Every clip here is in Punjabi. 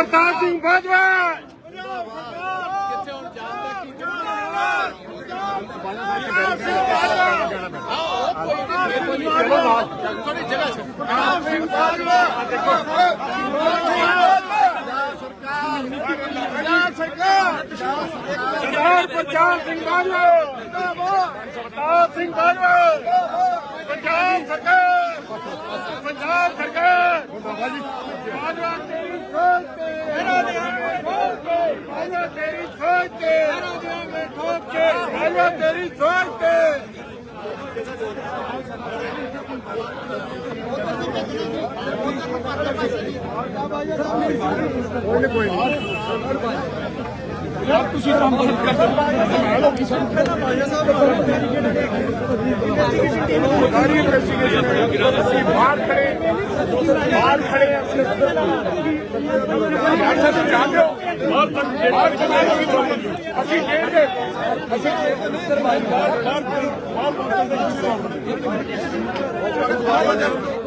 ਪ੍ਰਤਾਪ ਸਿੰਘ ਬਾਜਵਾ। ਸਰਦਾਰ ਪ੍ਰਤਾਪ ਸਿੰਘ ਬਾਜਵਾ। ਪ੍ਰਤਾਪ ਸਿੰਘ ਬਾਜਵਾ। ਪੰਜਾਬ ਸਰਕਾਰ। ਪੰਜਾਬ ਸਰਕਾਰ ਬਾਜਵਾ ਤੇਰੀ ਸੋਚ ਤੇ ਮੇਰਾ ਦੇਵਾਂਗੇ ਠੋਕ ਕੇ ਬਾਜਵਾ ਤੇਰੀ ਸੋਚ ਤੇ ਮੇਰਾ ਦੇਵਾਂਗੇ ਠੋਕ ਕੇ ਬਾਜਵਾ ਤੇਰੀ ਸੋਚ ਤੇ ਸਾਰੀ ਇਨਵੈਸਟੀਗੇਸ਼ਨ ਅਸੀਂ ਬਾਹਰ ਖੜੇ ਬਾਹਰ ਖੜੇ ਹਾਂ ਅਸੀਂ ਅੱਛਾ ਤੁਸੀਂ ਜਾਣਦੇ ਹੋ ਬਾਹਰ ਤੱਕ ਬਾਹਰ ਖੜੇ ਅਸੀਂ ਜੇਲ੍ਹ ਦੇ ਅਸੀਂ ਬਾਹਰ ਬਾਹਰ ਬਾਹਰ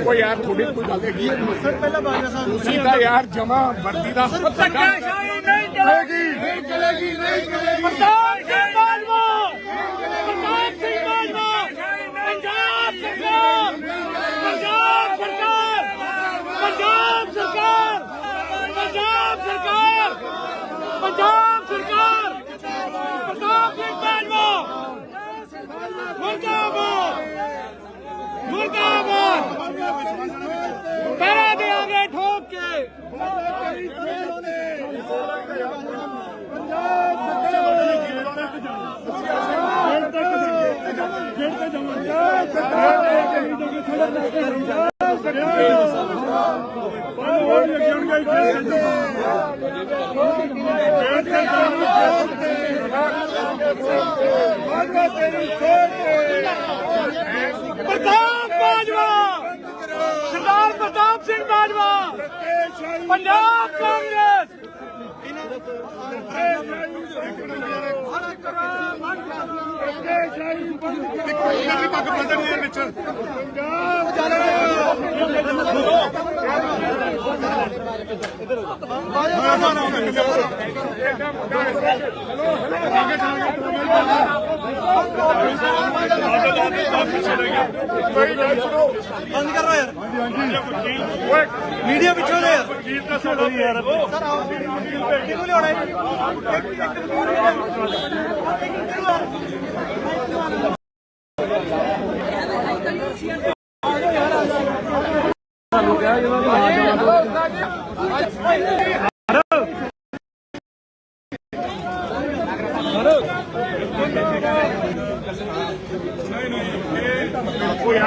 ਕੋਈ ਯਾਰ ਤੁਹਾਡੇ ਕੋਈ ਗੱਲ ਹੈਗੀ ਸਰ ਪਹਿਲਾਂ ਬਾਜਾ ਸਾਹਿਬ ਤੁਸੀਂ ਯਾਰ ਜਮਾ ਵਰਦੀ ਦਾ ਨਹੀਂ ਚਲੇਗੀ। ਨਹੀਂ ਚਲੇਗੀ ਨਹੀਂ ਚਲੇਗੀ ਸਿੰਘ ਬਾਜਵਾ ਪ੍ਰਤਾਪ ਸਿੰਘ ਬਾਜਵਾ ਪੰਜਾਬ ਸਰਕਾਰ ਪੰਜਾਬ ਸਰਕਾਰ ਪੰਜਾਬ ਸਰਕਾਰ ਪੰਜਾਬ ਸਰਕਾਰ ਪੰਜਾਬ ਸਰਕਾਰ ਪ੍ਰਤਾਪ ਸਿੰਘ ਬਾਜਵਾ ਮੁਰਦਾਬਾਦ ਮੁਰਦਾਬਾਦ ਪਹਿਰਾ ਦੇਾਂਗੇ ਠੋਕ ਕੇ ਪ੍ਰਤਾਪ ਬਾਜਵਾ। ਸਰਦਾਰ ਪ੍ਰਤਾਪ ਸਿੰਘ ਬਾਜਵਾ। ਪੰਜਾਬ ਕਾਂਗਰਸ। ਪੱਗ ਬਦਲ ਦੇ ਵਿੱਚ ਬੰਦ ਕਰੋ ਯਾਰ ਮੀਡੀਆ ਪਿੱਛੋਂ ਦੇ ਯਾਰ ਵਕੀਲ ਦਾ ਸਾਡਾ ਯਾਰ ਸਰ ਆਓ ਕਿਹਨੂੰ ਲਿਆਉਣਾ ਹੈ ਇੱਕ ਇੱਕ ਕੋਈ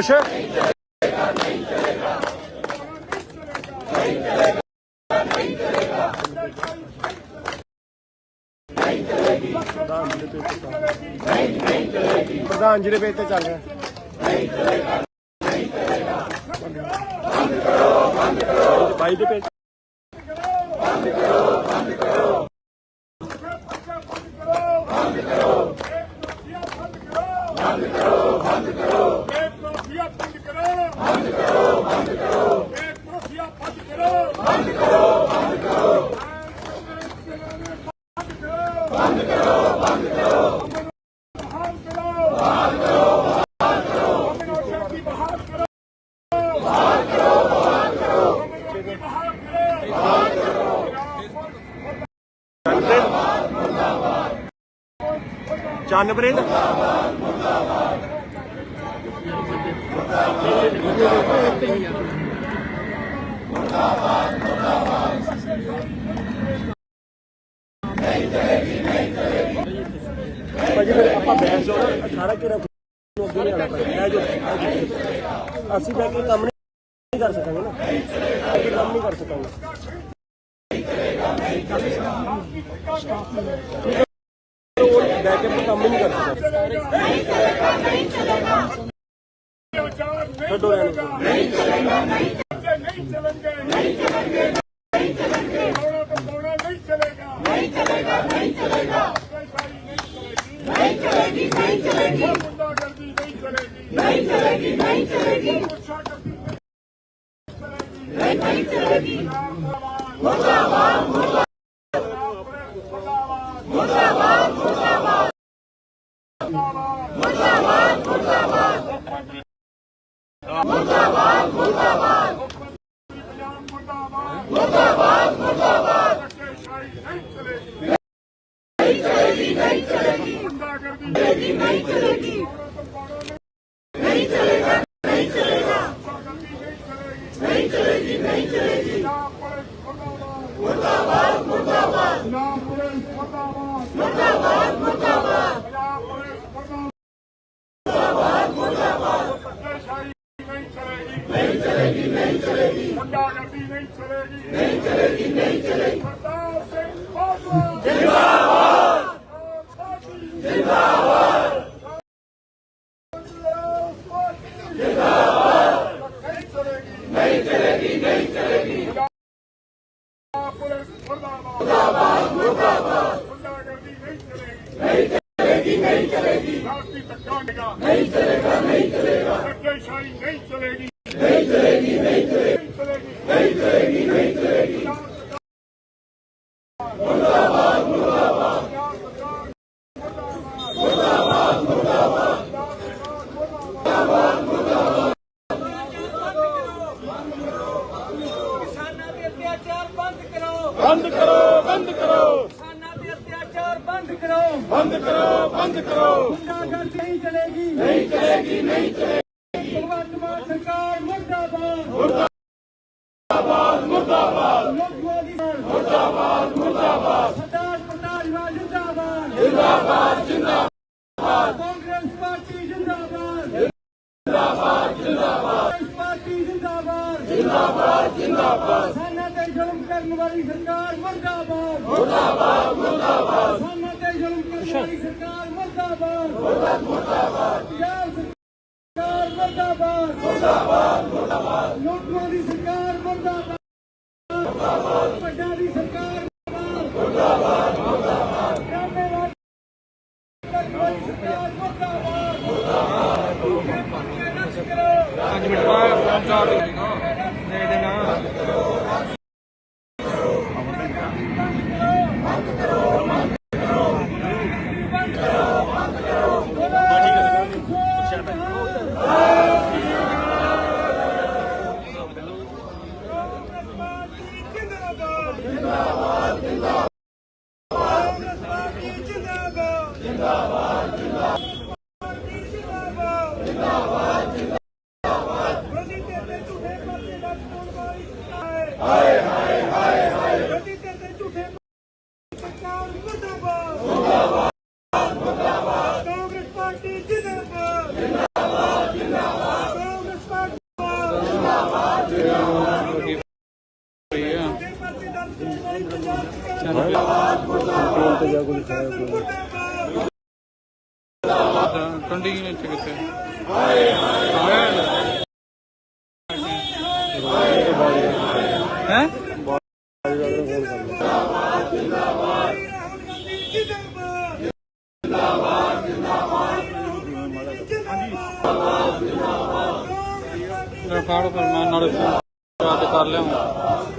خوش ہے؟ پردھان جی پہ چل رہا بھائی دے پیج چند پریت اٹھارہ اچھی میں نہیں کر سکیں گے نا۔ کام نہیں کر سکیں گے بیک اپ کام نہیں کر سکتے ਮੁਰਦਾਬਾਦ ਮੁਰਦਾਬਾਦ ਮੁਰਦਾਬਾਦ। ਮੁਰਦਾਬਾਦ ਮੁਰਦਾਬਾਦ ਨਹੀਂ ਚਲੇਗੀ ਨਹੀਂ ਚਲੇਗੀ ਨਹੀਂ ਚਲੇਗੀ ਗੁੰਡਾਗਰਦੀ ਨਹੀਂ ਨਹੀਂ ਚਲੇਗੀ ਨਹੀਂ ਚਲੇਗਾ ਨਹੀਂ ਚਲੇਗਾ ਨਹੀਂ ਚਲੇਗੀ ਨਹੀਂ ਚਲੇਗੀ بند کرو بند کرو بند کرو۔ گنڈا نہیں چلے گی۔ نہیں چلے گی نہیں چلے گی۔ سرکار مرد آباد۔ مرد آباد مرد آباد۔ مرد آباد مرد آباد۔ سردار پرتاج مان زندہ آباد۔ آباد آباد۔ پارٹی آباد۔ آباد آباد۔ پارٹی آباد۔ آباد آباد۔ سانہ تے کرنے والی سرکار مرد آباد۔ مرد آباد مرد آباد۔ ਜ਼ੁਲਮ ਕਰਨ ਵਾਲੀ ਸਰਕਾਰ ਮੁਰਦਾਬਾਦ। ਮੁਰਦਾਬਾਦ ਮੁਰਦਾਬਾਦ ਪੰਜਾਬ ਸਰਕਾਰ ਮੁਰਦਾਬਾਦ ਮੁਰਦਾਬਾਦ ਮੁਰਦਾਬਾਦ ਲੋਕਾਂ ਦੀ ਸਰਕਾਰ ਮੁਰਦਾਬਾਦ। ਕੰਡੀ ਵਿੱਚ ਕਿੱਥੇ ਹੈ ਮੈਂ ਫਾੜ ਪਰ ਮੈਂ ਨਾਲ ਯਾਦ ਕਰ ਲਿਆ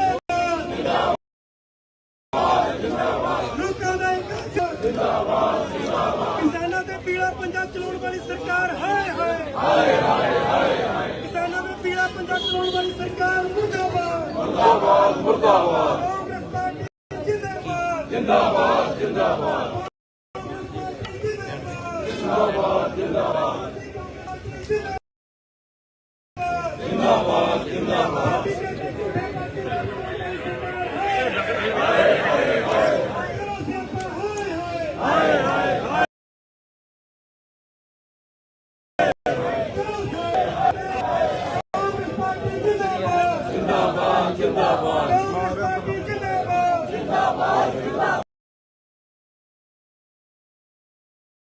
سرکار ہے کسانوں کو پیا پندرہ کروڑ والی سرکار مرد آباد زندہ زندہ